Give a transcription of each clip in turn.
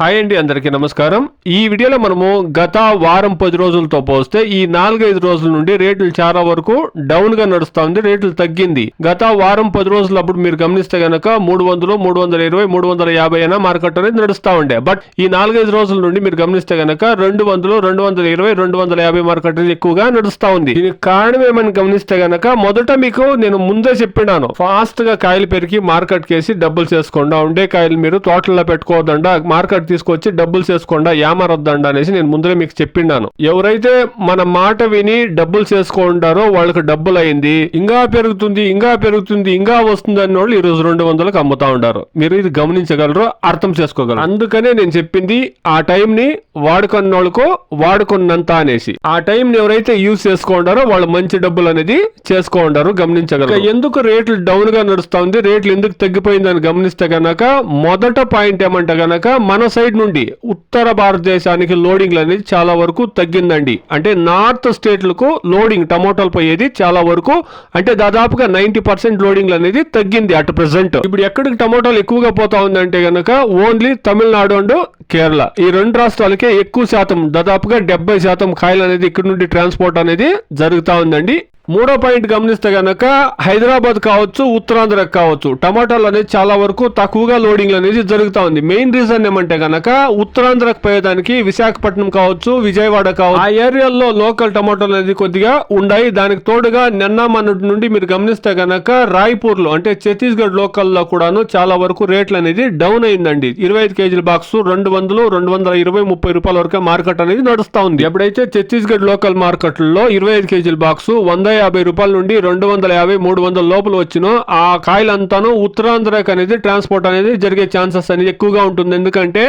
Hi అండి అందరికీ నమస్కారం. ఈ వీడియోలో మనము గత వారం పది రోజులతో పోస్తే ఈ నాలుగైదు రోజుల నుండి రేట్లు చాలా వరకు డౌన్గా నడుస్తా ఉంది రేట్లు తగ్గింది. గత వారం పది రోజులు అప్పుడు మీరు గమనిస్తే గనక మూడు వందలు మూడు వందల ఇరవై మూడు వందల యాభై అయినా మార్కెట్ అనేది నడుస్తూ ఉండే. బట్ ఈ నాలుగైదు రోజుల నుండి మీరు గమనిస్తే గనక రెండు వందలు రెండు వందల ఇరవై రెండు వందల యాభై మార్కెట్ అనేది ఎక్కువగా నడుస్తూ ఉంది. దీనికి కారణం ఏమని గమనిస్తే గనక మొదట మీకు నేను ముందే చెప్పినాను. ఫాస్ట్గా కాయలు పెరిగి మార్కెట్ కేసి డబ్బులు చేసుకుండా. ఉండే కాయలు మీరు తోటల్లో పెట్టుకోవద్దండ. మార్కెట్ తీసుకొచ్చి డబ్బులు చేసుకోండా ఏమారొద్దండి అనేసి నేను ముందరే మీకు చెప్పిండాను. ఎవరైతే మన మాట విని డబ్బులు చేసుకుంటారో వాళ్ళకి డబ్బులు అయింది ఇంకా పెరుగుతుంది ఇంకా పెరుగుతుంది ఇంకా వస్తుంది అన్న వాళ్ళు ఈ రోజు రెండు వందలకు అమ్ముతా ఉంటారు మీరు ఇది గమనించగలరు అర్థం చేసుకోగలరు. అందుకనే నేను చెప్పింది ఆ టైం ని వాడుకున్న వాళ్ళకు వాడుకున్నంత అనేసి. ఆ టైం ని ఎవరైతే యూజ్ చేసుకుంటారో వాళ్ళు మంచి డబ్బులు అనేది చేసుకుంటారు గమనించగలరు. ఎందుకు రేట్లు డౌన్గా నడుస్తా ఉంది రేట్లు ఎందుకు తగ్గిపోయిందని గమనిస్తే గనక మొదట పాయింట్ ఏమంటే గనక మన సైడ్ నుండి ఉత్తర భారతదేశానికి లోడింగ్లు అనేది చాలా వరకు తగ్గిందండి. అంటే నార్త్ స్టేట్లకు లోడింగ్ టమోటాలు పోయేది చాలా వరకు అంటే దాదాపుగా నైన్టీ పర్సెంట్ లోడింగ్లు అనేది తగ్గింది అట్ ప్రెసెంట్. ఇప్పుడు ఎక్కడికి టమోటాలు ఎక్కువగా పోతా ఉందంటే కనుక ఓన్లీ తమిళనాడు అండ్ కేరళ. ఈ రెండు రాష్ట్రాలకే ఎక్కువ శాతం దాదాపుగా డెబ్బై శాతం కాయలు అనేది ఇక్కడ నుండి ట్రాన్స్పోర్ట్ అనేది జరుగుతూ ఉందండి. మూడో పాయింట్ గమనిస్తే కనుక హైదరాబాద్ కావచ్చు ఉత్తరాంధ్ర కావచ్చు టమాటాలు అనేది చాలా వరకు తక్కువగా లోడింగ్ అనేది జరుగుతా ఉంది. మెయిన్ రీజన్ ఏమంటే గనక ఉత్తరాంధ్రకు పోయేదానికి విశాఖపట్నం కావచ్చు విజయవాడ కావచ్చు ఆ ఏరియాల్లో లోకల్ టమాటాలు అనేది కొద్దిగా ఉన్నాయి దానికి తోడుగా నిన్న మొన్నటి నుండి మీరు గమనిస్తే గనక రాయ్పూర్లో అంటే ఛత్తీస్గఢ్ లోకల్లో కూడాను చాలా వరకు రేట్లు అనేది డౌన్ అయిందండి. ఇరవై ఐదు కేజీల బాక్స్ రెండు వందలు రెండు వందల ఇరవై ముప్పై రూపాయల వరకు మార్కెట్ అనేది నడుస్తూ ఉంది. ఎప్పుడైతే ఛత్తీస్గఢ్ లోకల్ మార్కెట్లో ఇరవై ఐదు కేజీల బాక్స్ వంద యాభై రూపాయల నుండి రెండు వందల యాభై మూడు వందల లోపల వచ్చినో ఆ కాయలంతాను ఉత్తరాంధ్రకు అనేది ట్రాన్స్పోర్ట్ అనేది జరిగే ఛాన్సెస్ అనేది ఎక్కువగా ఉంటుంది. ఎందుకంటే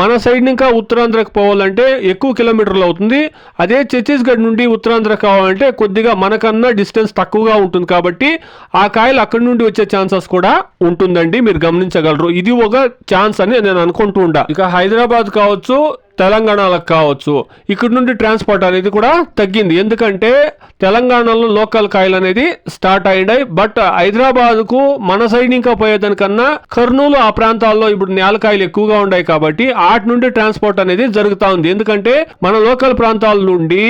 మన సైడ్ ఇంకా ఉత్తరాంధ్రకు పోవాలంటే ఎక్కువ కిలోమీటర్లు అవుతుంది. అదే ఛత్తీస్గఢ్ నుండి ఉత్తరాంధ్ర కావాలంటే కొద్దిగా మనకన్నా డిస్టెన్స్ తక్కువగా ఉంటుంది కాబట్టి ఆ కాయలు అక్కడి నుండి వచ్చే ఛాన్సెస్ కూడా ఉంటుందండి. మీరు గమనించగలరు. ఇది ఒక ఛాన్స్ అని నేను అనుకుంటూ ఉంటా. ఇక హైదరాబాద్ కావచ్చు తెలంగాణలకు కావచ్చు. ఇక్కడ నుండి ట్రాన్స్పోర్ట్ అనేది కూడా తగ్గింది. ఎందుకంటే తెలంగాణలో లోకల్ కాయలు అనేది స్టార్ట్ అయ్యాయి బట్ హైదరాబాద్కు మన సైడ్ ఇంకా పోయేదానికన్నా కర్నూలు ఆ ప్రాంతాల్లో ఇప్పుడు నేలకాయలు ఎక్కువగా ఉన్నాయి కాబట్టి ఆటి నుండి ట్రాన్స్పోర్ట్ అనేది జరుగుతూ ఉంది. ఎందుకంటే మన లోకల్ ప్రాంతాల నుండి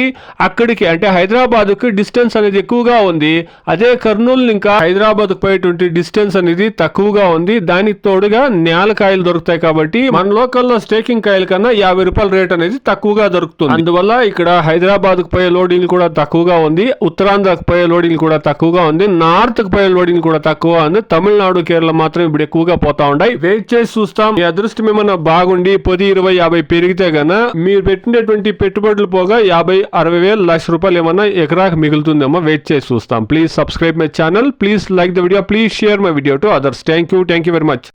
అక్కడికి అంటే హైదరాబాద్కి డిస్టెన్స్ అనేది ఎక్కువగా ఉంది. అదే కర్నూలు ఇంకా హైదరాబాద్కు పోయేటువంటి డిస్టెన్స్ అనేది తక్కువగా ఉంది. దానికి తోడుగా నేలకాయలు దొరుకుతాయి కాబట్టి మన లోకల్లో స్టేకింగ్ కాయల కన్నా యాభై రూపాయల రేట్ అనేది తక్కువగా దొరుకుతుంది. అందువల్ల ఇక్కడ హైదరాబాద్కు పోయే లోడింగ్ కూడా తక్కువగా ఉంది ఉత్తరాంధ్రకు పోయే లోడింగ్ కూడా తక్కువగా ఉంది నార్త్కు పోయే లోడింగ్ కూడా తక్కువ ఉంది తమిళనాడు కేరళ మాత్రం ఇప్పుడు ఎక్కువగా పోతా ఉన్నాయి. వెయిట్ చేసి చూస్తాం. మీ అదృష్టం ఏమైనా బాగుండి పది ఇరవై యాభై పెరిగితే గన మీరు పెట్టినటువంటి పెట్టుబడులు పోగా యాభై అరవై వేలు లక్ష రూపాయలు ఏమన్నా ఎకరాకు మిగులుతుందేమో వెయిట్ చేసి చూస్తాం. Please subscribe my channel please like the video please share my video to others. Thank you thank you very much.